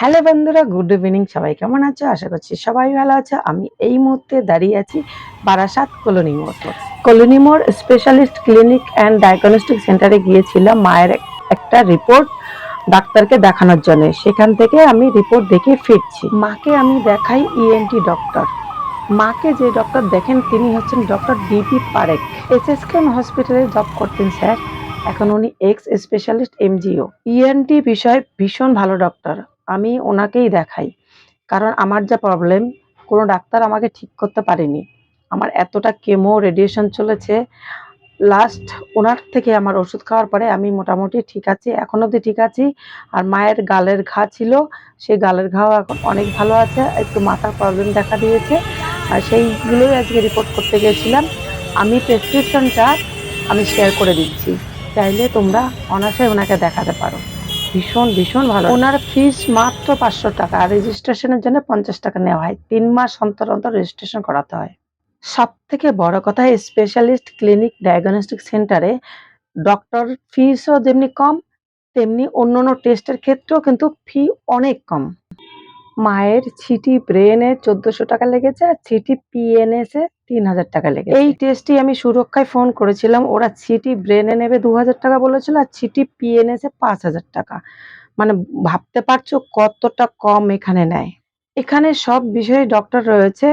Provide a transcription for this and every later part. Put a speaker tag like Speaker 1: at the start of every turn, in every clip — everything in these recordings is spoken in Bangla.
Speaker 1: হ্যালো বন্ধুরা, গুড ইভিনিং, সবাই কেমন আছো? আশা করছি সবাই ভালো আছে। আমি এই মুহূর্তে দাঁড়িয়ে আছি বারাসাত কলোনি মোড় কলোনি মোড় স্পেশালিস্ট ক্লিনিক অ্যান্ড ডায়াগনস্টিক সেন্টারে গিয়েছিলাম মায়ের একটা রিপোর্ট ডাক্তারকে দেখানোর জন্য। সেখান থেকে আমি রিপোর্ট দেখে ফিরছি। মাকে আমি দেখাই ইএনটি ডক্টর মাকে যে ডক্টর দেখেন, তিনি হচ্ছেন doctor DP Parekh S S এসএসকেন হসপিটালে জব করতেন স্যার এখন উনি এক্স স্পেশালিস্ট এমজিও ইএনটি বিষয় ভীষণ ভালো ডক্টর আমি ওনাকেই দেখাই। কারণ আমার যা প্রবলেম কোনো ডাক্তার আমাকে ঠিক করতে পারেনি। আমার এতটা কেমো রেডিয়েশন চলেছে। লাস্ট ওনার থেকে আমার ওষুধ খাওয়ার পরে আমি মোটামুটি ঠিক আছি, এখন অবধি ঠিক আছি। আর মায়ের গালের ঘা ছিল সেই গালের ঘাও এখন অনেক ভালো আছে, একটু মাথার প্রবলেম দেখা দিয়েছে। আর সেইগুলোই আজকে রিপোর্ট করতে গিয়েছিলাম। আমি প্রেসক্রিপশনটা আমি শেয়ার করে দিচ্ছি। চাইলে তোমরা অনায়াসে ওনাকে দেখাতে পারো। ভীষণ ভীষণ ভালো। ওনার ফিস মাত্র পাঁচশো টাকা আর রেজিস্ট্রেশনের জন্য পঞ্চাশ টাকা নেওয়া হয়। তিন মাস অন্তর অন্তর রেজিস্ট্রেশন করাতে হয়। সব থেকে বড় কথা স্পেশালিস্ট ক্লিনিক ডায়াগনস্টিক সেন্টারে ডক্টর ফিসও যেমনি কম, তেমনি অন্য অন্য টেস্টের ক্ষেত্রেও কিন্তু ফি অনেক কম। মায়ের ছিটি ব্রেনে চোদ্দশো টাকা লেগেছে আর ছিটি পিএনএস তিন হাজার টাকা লেগেছে। এই টেস্টটি আমি সুরক্ষায় ফোন করেছিলাম। ওরা ছিটি ব্রেনে নেবে দু হাজার টাকা বলেছিল আর ছিটি পিএনএস পাঁচ হাজার টাকা। মানে ভাবতে পারছ কতটা কম এখানে নেয়। এখানে সব বিষয়ে ডক্টর রয়েছে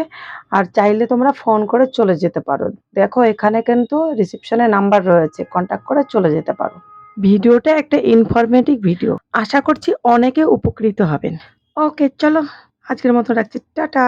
Speaker 1: আর চাইলে তোমরা ফোন করে চলে যেতে পারো। দেখো এখানে কিন্তু রিসেপশনে নাম্বার রয়েছে। কন্ট্যাক্ট করে চলে যেতে পারো। ভিডিওটা একটা ইনফরমেটিভ ভিডিও আশা করছি অনেকে উপকৃত হবেন। ওকে চলো আজকের মতো রাখছি। টাটা।